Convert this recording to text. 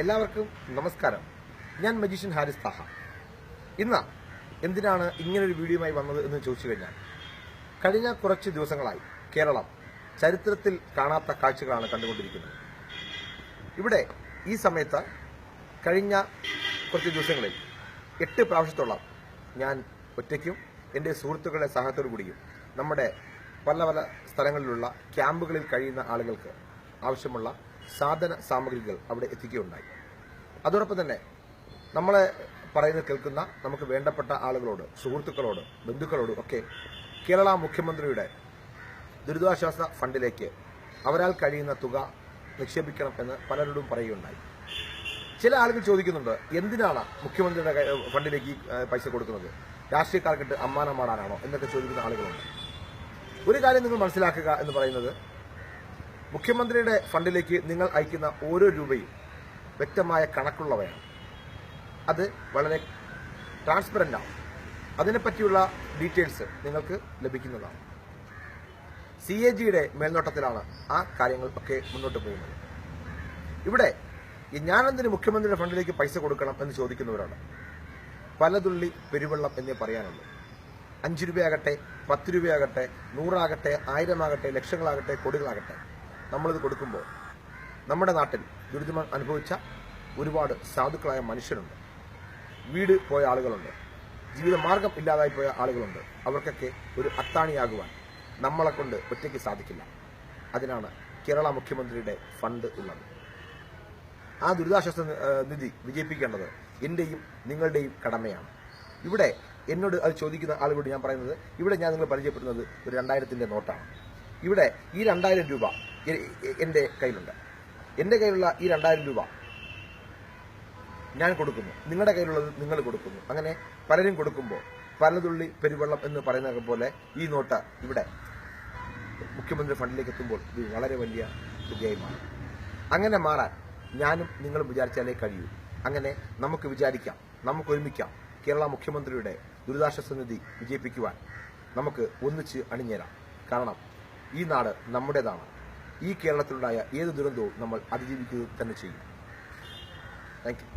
എല്ലാവർക്കും നമസ്കാരം. ഞാൻ മജീഷ്യൻ ഹാരിസ് താഹ. ഇന്ന് എന്തിനാണ് ഇങ്ങനൊരു വീഡിയോയുമായി വന്നത് എന്ന് ചോദിച്ചു കഴിഞ്ഞാൽ കഴിഞ്ഞ കുറച്ച് ദിവസങ്ങളായി കേരളം ചരിത്രത്തിൽ കാണാത്ത കാഴ്ചകളാണ് കണ്ടുകൊണ്ടിരിക്കുന്നത്. ഇവിടെ ഈ സമയത്ത് കഴിഞ്ഞ കുറച്ച് ദിവസങ്ങളിൽ എട്ട് പ്രാവശ്യത്തോളം ഞാൻ ഒറ്റയ്ക്കും എന്റെ സുഹൃത്തുക്കളുടെ സഹായത്തോടു കൂടിയും നമ്മുടെ പല പല സ്ഥലങ്ങളിലുള്ള ക്യാമ്പുകളിൽ കഴിയുന്ന ആളുകൾക്ക് ആവശ്യമുള്ള സാധന സാമഗ്രികൾ അവിടെ എത്തിക്കുകയുണ്ടായി. അതോടൊപ്പം തന്നെ നമ്മളെ പറയുന്നത് കേൾക്കുന്ന നമുക്ക് വേണ്ടപ്പെട്ട ആളുകളോട് സുഹൃത്തുക്കളോട് ബന്ധുക്കളോട് ഒക്കെ കേരള മുഖ്യമന്ത്രിയുടെ ദുരിതാശ്വാസ ഫണ്ടിലേക്ക് അവരാൽ കഴിയുന്ന തുക നിക്ഷേപിക്കണം എന്ന് പലരോടും പറയുകയുണ്ടായി. ചില ആളുകൾ ചോദിക്കുന്നുണ്ട് എന്തിനാണ് മുഖ്യമന്ത്രിയുടെ ഫണ്ടിലേക്ക് പൈസ കൊടുക്കുന്നത്? രാഷ്ട്രീയക്കാർക്കിട്ട് അമ്മാനം മാടാനാണോ എന്നൊക്കെ ചോദിക്കുന്ന ആളുകളുണ്ട്. ഒരു കാര്യം നിങ്ങൾ മനസ്സിലാക്കുക എന്ന് പറയുന്നത് മുഖ്യമന്ത്രിയുടെ ഫണ്ടിലേക്ക് നിങ്ങൾ അയക്കുന്ന ഓരോ രൂപയും വ്യക്തമായ കണക്കുള്ളവയാണ്. അത് വളരെ ട്രാൻസ്പെറന്റ് ആണ്. അതിനെപ്പറ്റിയുള്ള ഡീറ്റെയിൽസ് നിങ്ങൾക്ക് ലഭിക്കുന്നതാണ്. സി എ ജിയുടെ മേൽനോട്ടത്തിലാണ് ആ കാര്യങ്ങൾ ഒക്കെ മുന്നോട്ട് പോകുന്നത്. ഇവിടെ ഞാനെന്തിന് മുഖ്യമന്ത്രിയുടെ ഫണ്ടിലേക്ക് പൈസ കൊടുക്കണം എന്ന് ചോദിക്കുന്നവരാണ്. പലതുള്ളി പെരുവെള്ളം എന്നേ പറയാനുള്ളൂ. അഞ്ച് രൂപയാകട്ടെ പത്ത് രൂപയാകട്ടെ നൂറാകട്ടെ ആയിരമാകട്ടെ ലക്ഷങ്ങളാകട്ടെ കോടികളാകട്ടെ. നമ്മളിത് കൊടുക്കുമ്പോൾ നമ്മുടെ നാട്ടിൽ ദുരിതം അനുഭവിച്ച ഒരുപാട് സാധുക്കളായ മനുഷ്യരുണ്ട്. വീട് പോയ ആളുകളുണ്ട്. ജീവിതമാർഗം ഇല്ലാതായി പോയ ആളുകളുണ്ട്. അവർക്കൊക്കെ ഒരു അത്താണിയാകുവാൻ നമ്മളെ കൊണ്ട് ഒറ്റയ്ക്ക് സാധിക്കില്ല. അതിനാണ് കേരള മുഖ്യമന്ത്രിയുടെ ഫണ്ട് ഉള്ളത്. ആ ദുരിതാശ്വാസ നിധി വിജയിപ്പിക്കേണ്ടത് എന്റെയും നിങ്ങളുടെയും കടമയാണ്. ഇവിടെ എന്നോട് അത് ചോദിക്കുന്ന ആളുകളോട് ഞാൻ പറയുന്നത് ഇവിടെ ഞാൻ നിങ്ങൾ പരിചയപ്പെടുന്നത് ഒരു രണ്ടായിരത്തിന്റെ നോട്ടാണ്. ഇവിടെ ഈ രണ്ടായിരം രൂപ എ- എ- എന്റെ കയ്യിലുണ്ട്. എന്റെ കയ്യിലുള്ള ഈ രണ്ടായിരം രൂപ ഞാൻ കൊടുക്കുന്നു. നിങ്ങളുടെ കയ്യിലുള്ളത് നിങ്ങൾ കൊടുക്കുന്നു. അങ്ങനെ പലരും കൊടുക്കുമ്പോൾ പലതുള്ളി പെരുവെള്ളം എന്ന് പറയുന്നത് പോലെ ഈ നോട്ട് ഇവിടെ മുഖ്യമന്ത്രി ഫണ്ടിലേക്ക് എത്തുമ്പോൾ ഇത് വളരെ വലിയ തുകയായി അങ്ങനെ മാറാൻ ഞാനും നിങ്ങളും വിചാരിച്ചാലേ കഴിയൂ. അങ്ങനെ നമുക്ക് വിചാരിക്കാം നമുക്ക് ഒരുമിക്കാം. കേരള മുഖ്യമന്ത്രിയുടെ ദുരിതാശ്വാസ നിധി വിജയിപ്പിക്കുവാൻ നമുക്ക് ഒന്നിച്ച് അണിഞ്ഞേരാം. കാരണം ഈ നാട് നമ്മുടേതാണ്. ഈ കേരളത്തിലുണ്ടായ ഏത് ദുരന്തവും നമ്മൾ അതിജീവിക്കുക തന്നെ ചെയ്യും. താങ്ക്